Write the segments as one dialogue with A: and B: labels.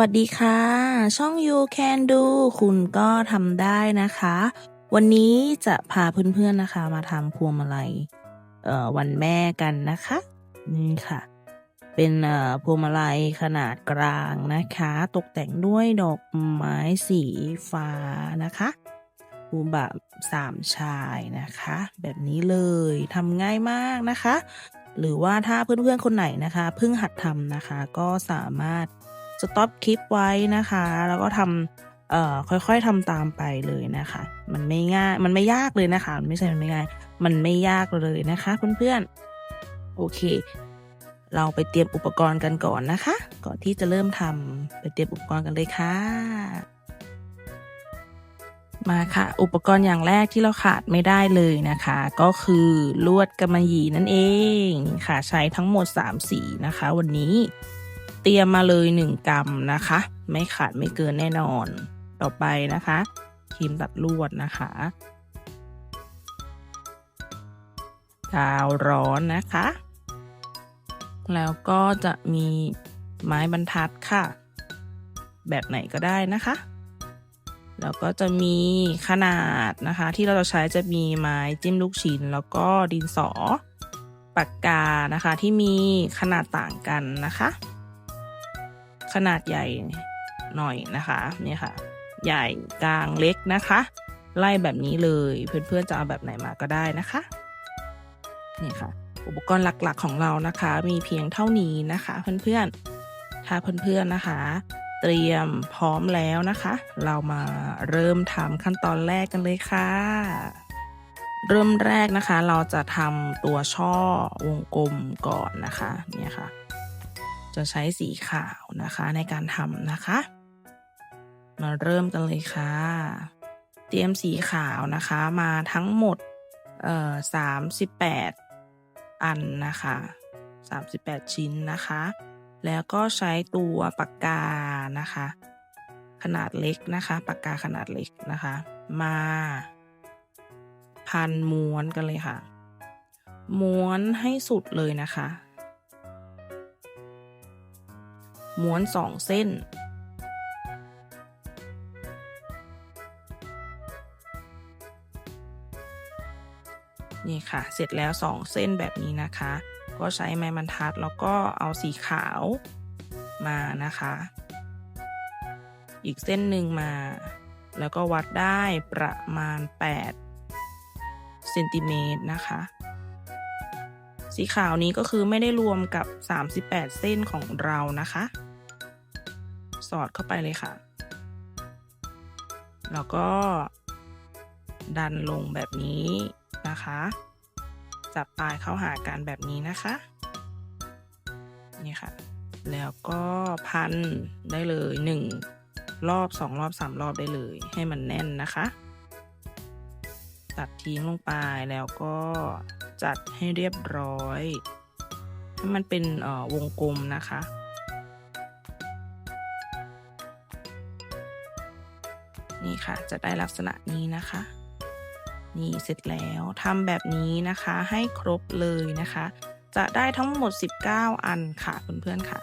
A: วัสดีค่ะ ช่อง You Can Do คุณก็ทำได้นะคะ วันนี้จะพาเพื่อนๆนะคะมาทำพวงมาลัยเอ่อวันแม่กันนะคะ นี่ค่ะ เป็นเอ่อพวงมาลัยขนาดกลางนะคะ ตกแต่งด้วยดอกไม้สีฟ้านะคะภูแบบสามชายนะคะ แบบนี้เลยทำง่ายมากนะคะ หรือว่าถ้าเพื่อนๆคนไหนนะคะเพิ่งหัดทำนะคะ ก็สามารถ สต็อปคลิปไว้นะคะ แล้วก็ทำเอ่อค่อยๆทำตามไปเลยนะคะ มันไม่ง่ายมันไม่ยากเลยนะคะไม่ใช่มันไม่ง่าย มันไม่ยากเลยนะคะเพื่อนๆโอเค เราไปเตรียมอุปกรณ์กันก่อนนะคะ ก่อนที่จะเริ่มทำไปเตรียมอุปกรณ์กันเลยค่ะมาค่ะ อุปกรณ์อย่างแรกที่เราขาดไม่ได้เลยนะคะ ก็คือลวดกำมะหยี่นั่นเองค่ะ ใช้ทั้งหมด 3 สีนะคะ วันนี้ เตรียมมาเลย 1 กรัมนะคะ ไม่ขาดไม่เกินแน่นอน ต่อไปนะคะครีมตัดลวดนะคะกาวร้อนนะคะ แล้วก็จะมีไม้บรรทัดค่ะ แบบไหนก็ได้นะคะ แล้วก็จะมีขนาดนะคะ ที่เราจะใช้จะมีไม้จิ้มลูกชิ้น แล้วก็ดินสอปากกานะคะที่มีขนาดต่างกันนะคะ ขนาดใหญ่หน่อยนะคะ นี่ค่ะ ใหญ่กลางเล็กนะคะ ไล่แบบนี้เลยเพื่อนๆจะเอาแบบไหนมาก็ได้นะคะ นี่ค่ะ อุปกรณ์หลักๆของเรานะคะ มีเพียงเท่านี้นะคะ เพื่อนๆถ้าเพื่อนๆนะคะ เตรียมพร้อมแล้วนะคะ เรามาเริ่มทำขั้นตอนแรกกันเลยค่ะเริ่มแรกนะคะ เราจะทำตัวช่อวงกลมก่อนนะคะ เนี่ยค่ะ จะใช้สีขาวนะคะในการทำนะคะ มาเริ่มกันเลยค่ะ เตรียมสีขาวนะคะมาทั้งหมดเอ่อสามสิบแปดอันนะคะสามสิบแปดชิ้นนะคะ แล้วก็ใช้ตัวปากกานะคะ ขนาดเล็กนะคะปากกาขนาดเล็กนะคะ มาพันม้วนกันเลยค่ะ ม้วนให้สุดเลยนะคะ ม้วนสองเส้น นี่ค่ะ เสร็จแล้วสองเส้นแบบนี้นะคะ ก็ใช้ไม้บรรทัดแล้วก็เอาสีขาวมานะคะ อีกเส้นหนึ่งมา แล้วก็วัดได้ประมาณ 8 เซนติเมตรนะคะ สีขาวนี้ก็คือไม่ได้รวมกับ 38 เส้นของเรานะคะ สอดเข้าไปเลยค่ะ แล้วก็ ดันลงแบบนี้นะคะ จับปลายเข้าหากันแบบนี้นะคะ นี่ค่ะ แล้วก็พันได้เลยหนึ่งรอบสองรอบสามรอบได้เลย ให้มันแน่นนะคะ ตัดทิ้งลงไปแล้วก็จัดให้เรียบร้อย ให้มันเป็นวงกลมนะคะ นี่ค่ะ จะได้ลักษณะนี้นะคะ นี่เสร็จแล้วทำแบบนี้นะคะให้ครบเลยนะคะ จะได้ทั้งหมด 19 อันค่ะเพื่อนๆค่ะ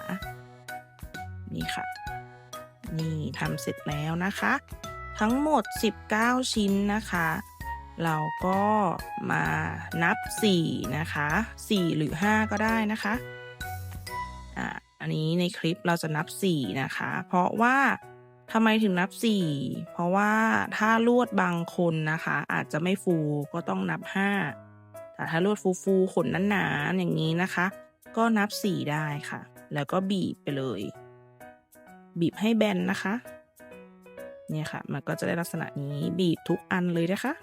A: นี่ค่ะ นี่ทำเสร็จแล้วนะคะ ทั้งหมด 19 ชิ้นนะคะ เราก็มานับ 4 นะคะ 4 หรือ 5 ก็ได้นะคะอ่าอันนี้ในคลิปเราจะนับ 4 นะคะ เพราะว่า ทำไมถึงนับ 4 เพราะว่าถ้าลวดบางคนนะคะ อาจจะไม่ฟูก็ต้องนับ 5 แต่ถ้าลวดฟูฟูๆขนหนาๆอย่างนี้นะคะ ก็นับ 4 ได้ค่ะ แล้วก็บีบไปเลย บีบให้แบนนะคะ เนี่ยค่ะ มันก็จะได้ลักษณะนี้บีบทุกอันเลยนะคะ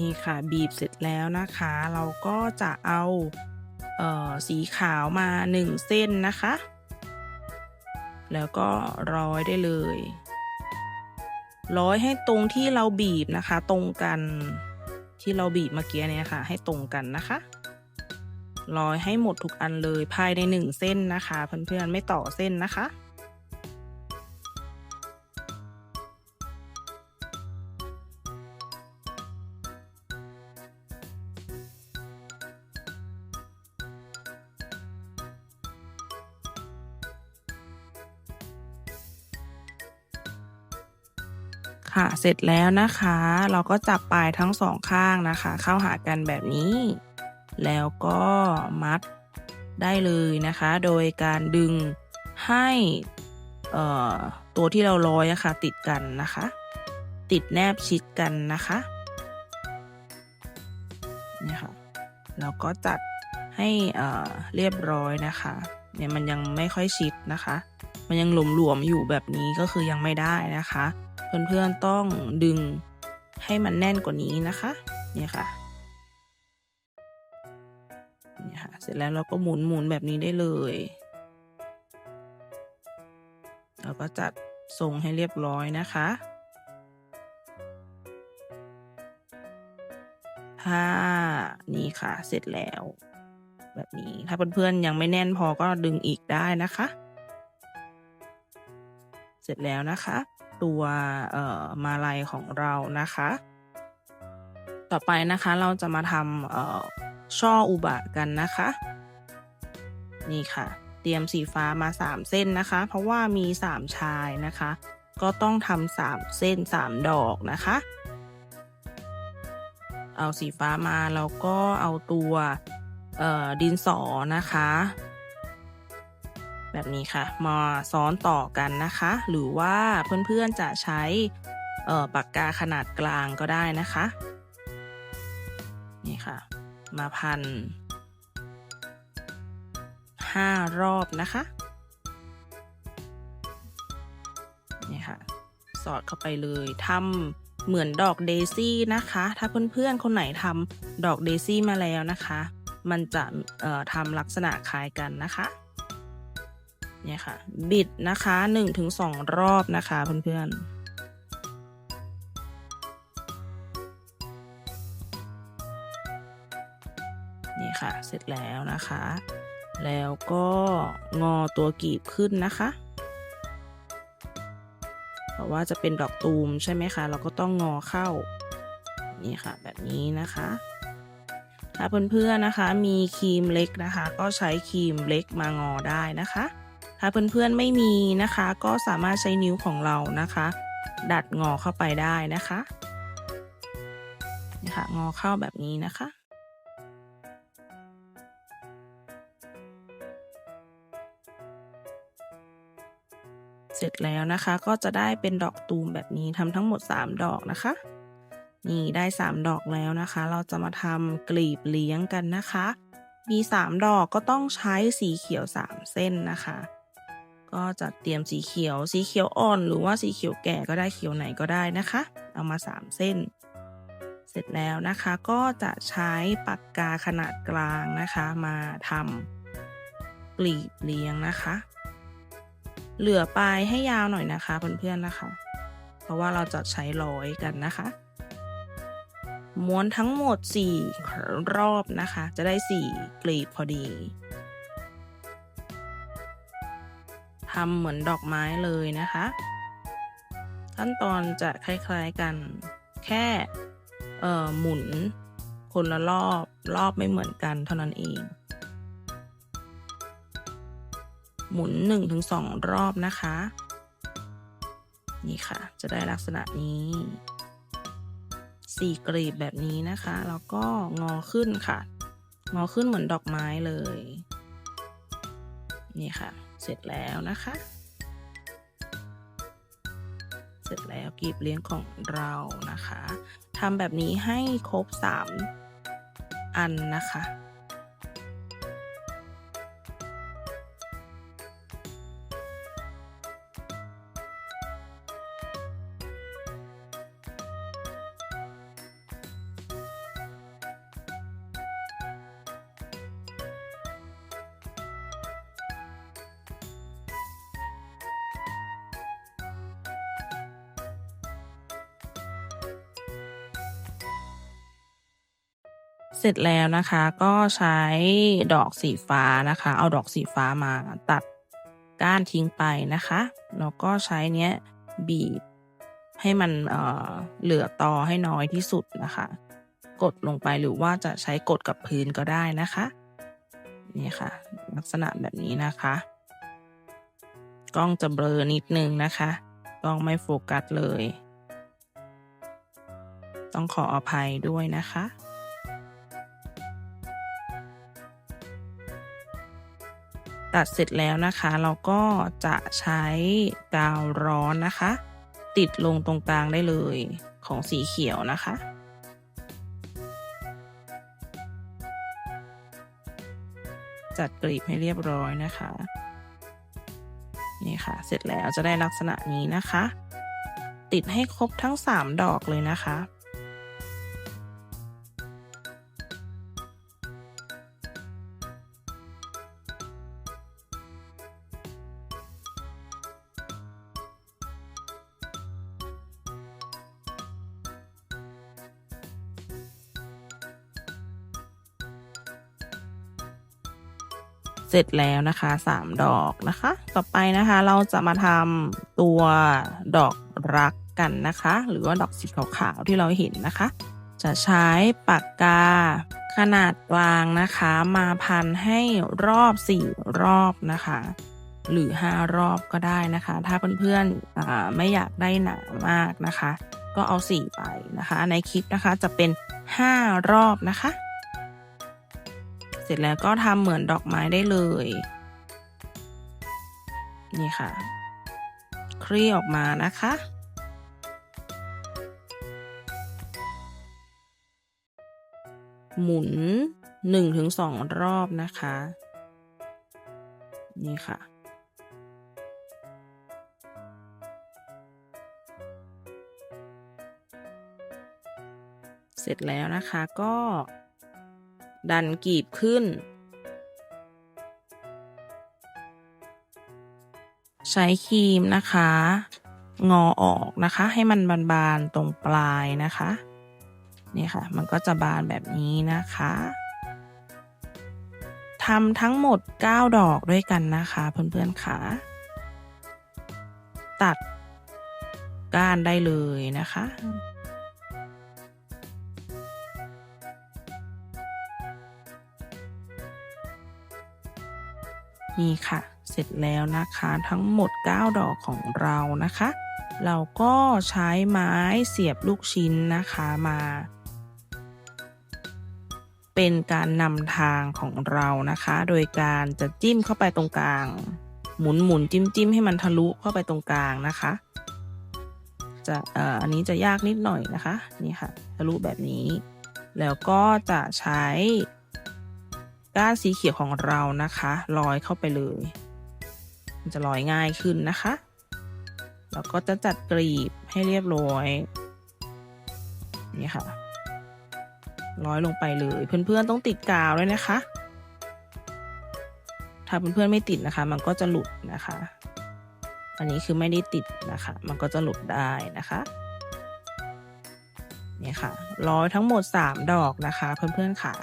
A: นี่ค่ะบีบเสร็จแล้วนะคะ เราก็จะเอาเอ่อสีขาวมาหนึ่งเส้นนะคะ แล้วก็ร้อยได้เลย ร้อยให้ตรงที่เราบีบนะคะ ตรงกันที่เราบีบเมื่อกี้เนี่ยค่ะ ให้ตรงกันนะคะ ร้อยให้หมดทุกอันเลยภายในหนึ่งเส้นนะคะ เพื่อนๆไม่ต่อเส้นนะคะ เสร็จแล้วนะคะ เราก็จับปลายทั้งสองข้างนะคะ เข้าหากันแบบนี้ แล้วก็มัดได้เลยนะคะ โดยการดึงให้ตัวที่เราร้อยอะค่ะติดกันนะคะ ติดแนบชิดกันนะคะนี่ค่ะแล้วก็จัดให้เอ่อเรียบร้อยนะคะเนี่ยมันยังไม่ค่อยชิดนะคะ มันยังหลวมๆอยู่แบบนี้ก็คือยังไม่ได้นะคะ เพื่อนๆต้องดึงให้มันแน่นกว่านี้นะคะเนี่ยค่ะเนี่ยค่ะ เสร็จแล้วเราก็หมุนหมุนแบบนี้ได้เลย เราก็จัดทรงให้เรียบร้อยนะคะ ถ้านี่ค่ะ เสร็จแล้ว แบบนี้ ถ้าเพื่อนๆยังไม่แน่นพอก็ดึงอีกได้นะคะ เสร็จแล้วนะคะ ตัวมาลัยของเรานะคะ ต่อไปนะคะเราจะมาทำช่ออุบะกันนะคะ นี่ค่ะ เตรียมสีฟ้ามาสามเส้นนะคะ เพราะว่ามีสามชายนะคะ ก็ต้องทำสามเส้นสามดอกนะคะ เอาสีฟ้ามาแล้วก็เอาตัวดินสอนะคะ แบบนี้ค่ะ มาซ้อนต่อกันนะคะ หรือว่าเพื่อนๆจะใช้ปากกาขนาดกลางก็ได้นะคะ นี่ค่ะ มาพันห้ารอบนะคะ นี่ค่ะ สอดเข้าไปเลยทำเหมือนดอกเดซี่นะคะ ถ้าเพื่อนๆ คนไหนทำดอกเดซี่มาแล้วนะคะ มันจะทำลักษณะคล้ายกันนะคะ เนี่ยค่ะ บิดนะคะหนึ่งถึงสองรอบนะคะเพื่อนๆนี่ค่ะ เสร็จแล้วนะคะ แล้วก็งอตัวกีบขึ้นนะคะ เพราะว่าจะเป็นดอกตูมใช่ไหมคะ เราก็ต้องงอเข้า นี่ค่ะ แบบนี้นะคะ ถ้าเพื่อนๆนะคะ มีครีมเล็กนะคะ ก็ใช้ครีมเล็กมางอได้นะคะ ถ้าเพื่อนๆไม่มีนะคะ ก็สามารถใช้นิ้วของเรานะคะ ดัดงอเข้าไปได้นะคะนี่ค่ะงอเข้าแบบนี้นะคะเสร็จแล้วนะคะก็จะได้เป็นดอกตูมแบบนี้ทำทั้งหมด 3 ดอกนะคะ นี่ได้ 3 ดอกแล้วนะคะ เราจะมาทำกลีบเลี้ยงกันนะคะ มี 3 ดอกก็ต้องใช้สีเขียว 3 เส้นนะคะ ก็จะเตรียมสีเขียว สีเขียวอ่อน หรือว่าสีเขียวแก่ก็ได้เขียวไหนก็ได้นะคะ เอามา 3 เส้น เสร็จแล้วนะคะก็จะใช้ปากกาขนาดกลางนะคะมาทำกลีบเลี้ยงนะคะ เหลือปลายให้ยาวหน่อยนะคะเพื่อนๆนะคะ เพราะว่าเราจะใช้ร้อยกันนะคะม้วนทั้งหมด 4 รอบนะคะ จะได้ 4 กลีบพอดี ทำเหมือนดอกไม้เลยนะคะ ขั้นตอนจะคล้ายๆกัน แค่เอ่อหมุนคนละรอบรอบไม่เหมือนกันเท่านั้นเอง หมุน1นถึงสรอบนะคะ นี่ค่ะ จะได้ลักษณะนี้สี่กลีบแบบนี้นะคะ แล้วก็งอขึ้นค่ะ งอขึ้นเหมือนดอกไม้เลย นี่ค่ะ เสร็จแล้วนะคะ เสร็จแล้วกลีบเลี้ยงของเรานะคะทำแบบนี้ให้ครบ 3 อันนะคะ เสร็จแล้วนะคะก็ใช้ดอกสีฟ้านะคะ เอาดอกสีฟ้ามาตัดก้านทิ้งไปนะคะแล้วก็ใช้เนี้ยบีบให้มันเอ่อเหลือตอให้น้อยที่สุดนะคะ กดลงไปหรือว่าจะใช้กดกับพื้นก็ได้นะคะนี่ค่ะ ลักษณะแบบนี้นะคะ กล้องจะเบลอนิดนึงนะคะกล้องไม่โฟกัสเลย ต้องขออภัยด้วยนะคะ ตัดเสร็จแล้วนะคะ เราก็จะใช้กาวร้อนนะคะ ติดลงตรงกลางได้เลยของสีเขียวนะคะ จัดกรีบให้เรียบร้อยนะคะ นี่ค่ะ เสร็จแล้วจะได้ลักษณะนี้นะคะ ติดให้ครบทั้ง 3 ดอกเลยนะคะ เสร็จแล้วนะคะสามดอกนะคะ ต่อไปนะคะเราจะมาทำตัวดอกรักกันนะคะ หรือว่าดอกสีขาวๆที่เราเห็นนะคะ จะใช้ปากกาขนาดกลางนะคะ มาพันให้รอบสี่รอบนะคะ หรือห้ารอบก็ได้นะคะ ถ้าเพื่อนๆไม่อยากได้หนามากนะคะ ก็เอาสี่ไปนะคะ ในคลิปนะคะจะเป็นห้ารอบนะคะ ร็จแล้วก็ทำเหมือนดอกไม้ได้เลย นี่ค่ะ คลี่ออกมานะคะ หมุนหนึ่งถึงสองรอบนะคะ นี่ค่ะเสร็จแล้วนะคะก็ ดันกีบขึ้น ใช้ครีมนะคะ งอออกนะคะ ให้มันบานๆตรงปลายนะคะนี่ค่ะ มันก็จะบานแบบนี้นะคะทำทั้งหมด 9 ดอกด้วยกันนะคะเพื่อนๆค่ะ ตัดก้านได้เลยนะคะ นี่ค่ะ เสร็จแล้วนะคะทั้งหมด 9 ดอกของเรานะคะ เราก็ใช้ไม้เสียบลูกชิ้นนะคะมา เป็นการนำทางของเรานะคะ โดยการจะจิ้มเข้าไปตรงกลาง หมุนหมุนจิ้มจิ้มให้มันทะลุเข้าไปตรงกลางนะคะ จะเอ่ออันนี้จะยากนิดหน่อยนะคะ นี่ค่ะ ทะลุแบบนี้ แล้วก็จะใช้ ก้านสีเขียวของเรานะคะลอยเข้าไปเลย มันจะลอยง่ายขึ้นนะคะ แล้วก็จะจัดกรีบให้เรียบร้อย นี่ค่ะร้อยลงไปเลย เพื่อนๆต้องติดกาวด้วยนะคะ ถ้าเพื่อนๆไม่ติดนะคะ มันก็จะหลุดนะคะ อันนี้คือไม่ได้ติดนะคะ มันก็จะหลุดได้นะคะนี่ค่ะร้อยทั้งหมด 3 ดอกนะคะ เพื่อนๆค่ะ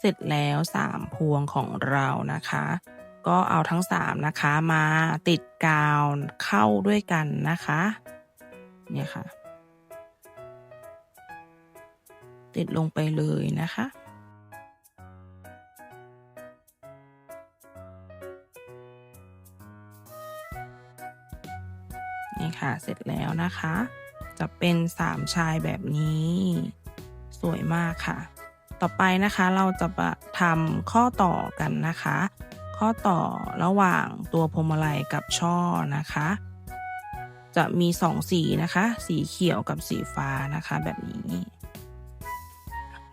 A: เสร็จแล้วสามพวงของเรานะคะ ก็เอาทั้งสามนะคะมาติดกาวเข้าด้วยกันนะคะ เนี่ยค่ะ ติดลงไปเลยนะคะนี่ค่ะเสร็จแล้วนะคะ จะเป็นสามชายแบบนี้ สวยมากค่ะ ต่อไปนะคะเราจะมาทำข้อต่อกันนะคะ ข้อต่อระหว่างตัวพวงมาลัยกับช่อนะคะ จะมีสองสีนะคะ สีเขียวกับสีฟ้านะคะแบบนี้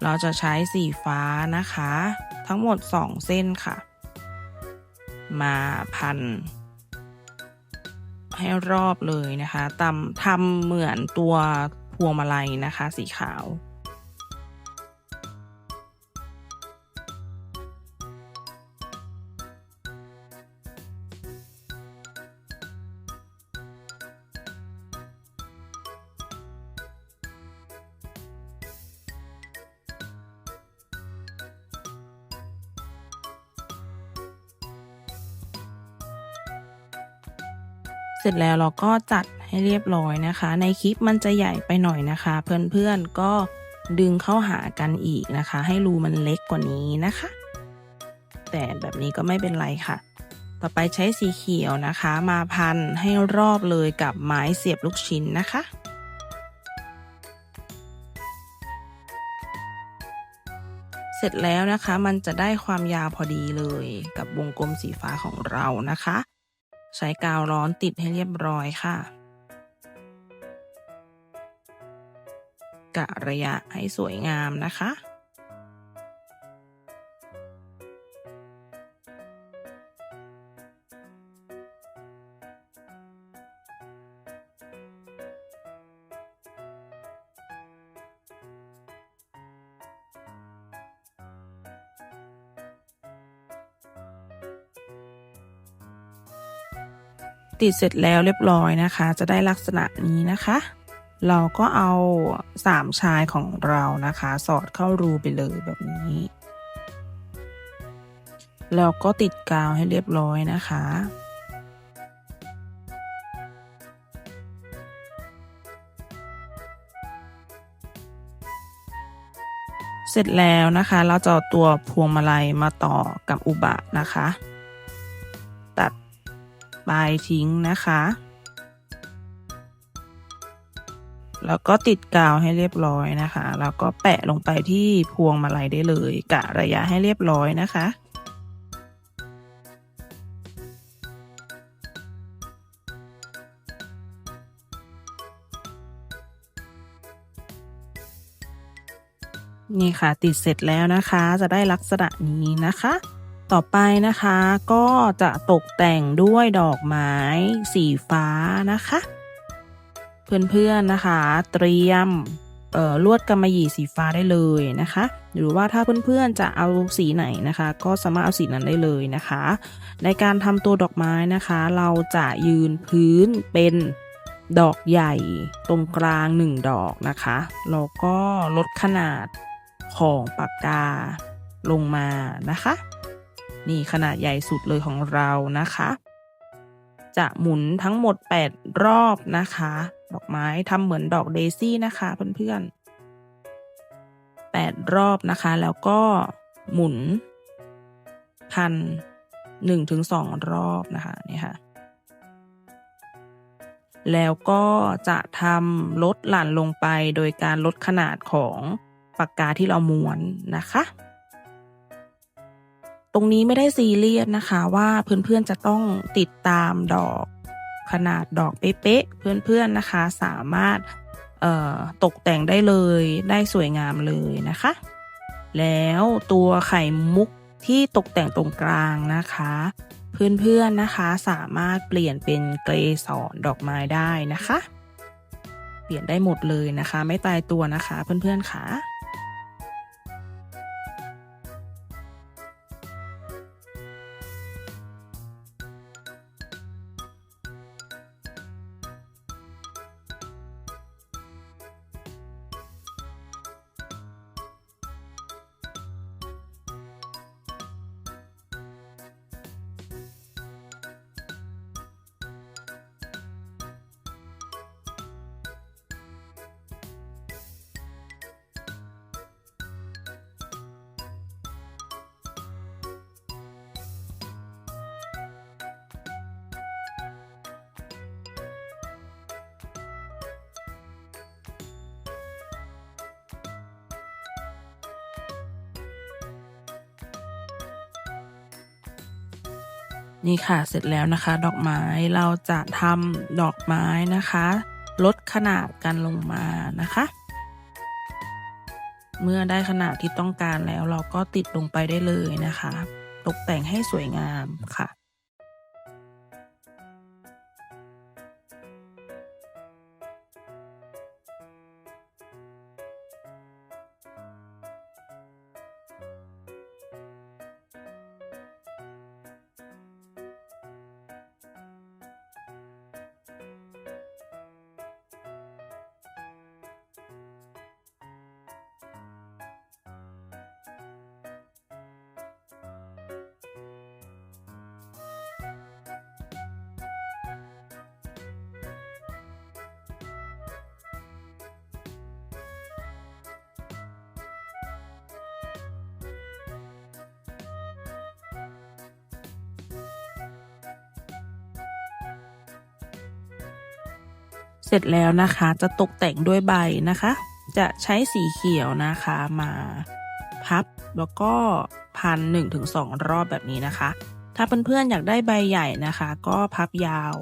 A: เราจะใช้สีฟ้านะคะ ทั้งหมด2เส้นค่ะ มาพัน ให้รอบเลยนะคะตำทำเหมือนตัวพวงมาลัยนะคะ สีขาว ร็จแล้วเราก็จัดให้เรียบร้อยนะคะ ในคลิปมันจะใหญ่ไปหน่อยนะคะ เพื่อนๆก็ดึงเข้าหากันอีกนะคะ ให้รูมันเล็กกว่านี้นะคะ แต่แบบนี้ก็ไม่เป็นไรค่ะ ต่อไปใช้สีเขียวนะคะ มาพันให้รอบเลยกับไม้เสียบลูกชิ้นนะคะเสร็จแล้วนะคะมันจะได้ความยาวพอดีเลยกับวงกลมสีฟ้าของเรานะคะ ใช้กาวร้อนติดให้เรียบร้อยค่ะ กะระยะให้สวยงามนะคะ ติดเสร็จแล้วเรียบร้อยนะคะ จะได้ลักษณะนี้นะคะ เราก็เอาสามชายของเรานะคะ สอดเข้ารูไปเลยแบบนี้ แล้วก็ติดกาวให้เรียบร้อยนะคะเสร็จแล้วนะคะ เราจะเอาตัวพวงมาลัยมาต่อกับอุบะนะคะ ปลายทิ้งนะคะ แล้วก็ติดกาวให้เรียบร้อยนะคะ แล้วก็แปะลงไปที่พวงมาลัยได้เลยกะระยะให้เรียบร้อยนะคะนี่ค่ะติดเสร็จแล้วนะคะ จะได้ลักษณะนี้นะคะ ต่อไปนะคะก็จะตกแต่งด้วยดอกไม้สีฟ้านะคะ เพื่อนๆนะคะ เตรียมลวดกำมะหยี่สีฟ้าได้เลยนะคะ หรือว่าถ้าเพื่อนๆจะเอาสีไหนนะคะ ก็สามารถเอาสีนั้นได้เลยนะคะ ในการทำตัวดอกไม้นะคะ เราจะยืนพื้นเป็นดอกใหญ่ตรงกลางหนึ่งดอกนะคะแล้วก็ลดขนาดของปากกาลงมานะคะ นี่ขนาดใหญ่สุดเลยของเรานะคะ จะหมุนทั้งหมด 8 รอบนะคะ ดอกไม้ทำเหมือนดอกเดซี่นะคะเพื่อนๆ8รอบนะคะ แล้วก็หมุนพันหนึ่งถึงสองรอบนะคะนี่ค่ะ แล้วก็จะทำลดหลั่นลงไปโดยการลดขนาดของปากกาที่เราม้วนนะคะ รงนี้ไม่ได้ซีเรียสนะคะว่าเพื่อนๆจะต้องติดตามดอกขนาดดอกเป๊ะๆเพื่อนๆนะคะสามารถตกแต่งได้เลยได้สวยงามเลยนะคะ แล้วตัวไข่มุกที่ตกแต่งตรงกลางนะคะ เพื่อนๆนะคะสามารถเปลี่ยนเป็นเกรสอนดอกไม้ได้นะคะ เปลี่ยนได้หมดเลยนะคะ ไม่ตายตัวนะคะเพื่อนๆค่ะ นี่ค่ะเสร็จแล้วนะคะ ดอกไม้เราจะทำดอกไม้นะคะ ลดขนาดกันลงมานะคะ เมื่อได้ขนาดที่ต้องการแล้วเราก็ติดลงไปได้เลยนะคะ ตกแต่งให้สวยงามค่ะ เสร็จแล้วนะคะจะตกแต่งด้วยใบนะคะ จะใช้สีเขียวนะคะมาพับแล้วก็พันหนึ่งถึงสองรอบแบบนี้นะคะ ถ้าเพื่อนๆอยากได้ใบใหญ่นะคะ ก็พับยาว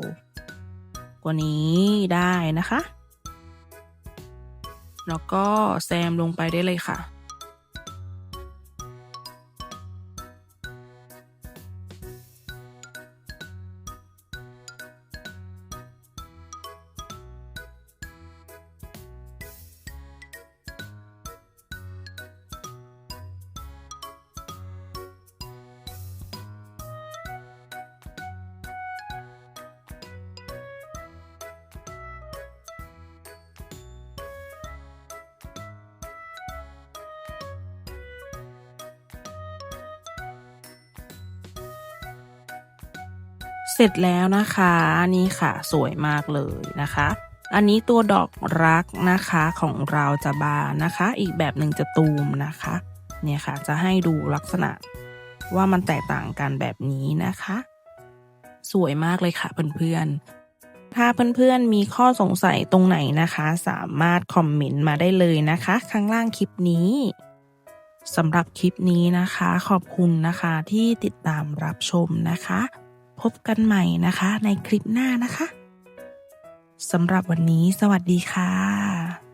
A: กว่านี้ได้นะคะ แล้วก็แซมลงไปได้เลยค่ะ เสร็จแล้วนะคะนี่ค่ะสวยมากเลยนะคะ อันนี้ตัวดอกรักนะคะของเราจะบานนะคะ อีกแบบหนึ่งจะตูมนะคะ เนี่ยค่ะจะให้ดูลักษณะว่ามันแตกต่างกันแบบนี้นะคะ สวยมากเลยค่ะเพื่อนๆถ้าเพื่อนๆมีข้อสงสัยตรงไหนนะคะ สามารถคอมเมนต์มาได้เลยนะคะ ข้างล่างคลิปนี้สำหรับคลิปนี้นะคะ ขอบคุณนะคะที่ติดตามรับชมนะคะ พบกันใหม่นะคะ ในคลิปหน้านะคะสำหรับวันนี้สวัสดีค่ะ